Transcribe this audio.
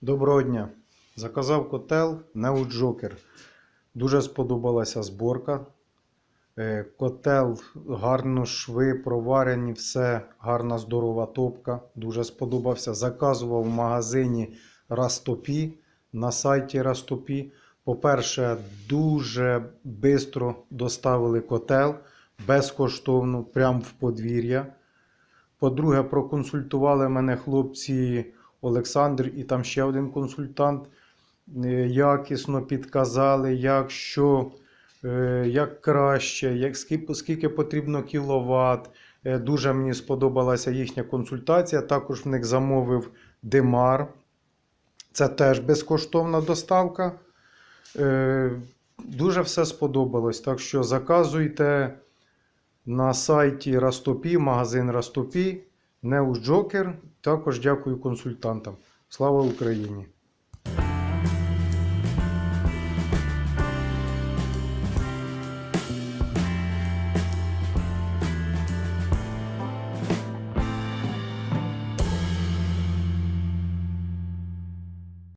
Доброго дня! Заказав котел Neo Joker. Дуже сподобалася зборка. Е, Котел гарно шви проварені, все гарна здорова топка. Дуже сподобався. Заказував в магазині Растопі на сайті Растопі. По-перше, дуже швидко доставили котел безкоштовно, прямо в подвір'я. По-друге, проконсультували мене хлопці Олександр і там ще один консультант. Е, Якісно підказали, як що, е, як краще, як, скільки, потрібно кіловат. Е, Дуже мені сподобалася їхня консультація. Також в них замовив Демар. Це теж безкоштовна доставка. Дуже все сподобалось. Так що заказуйте на сайті Растопі, магазин Растопі, Неус Джокер. Також дякую консультантам. Слава Україні!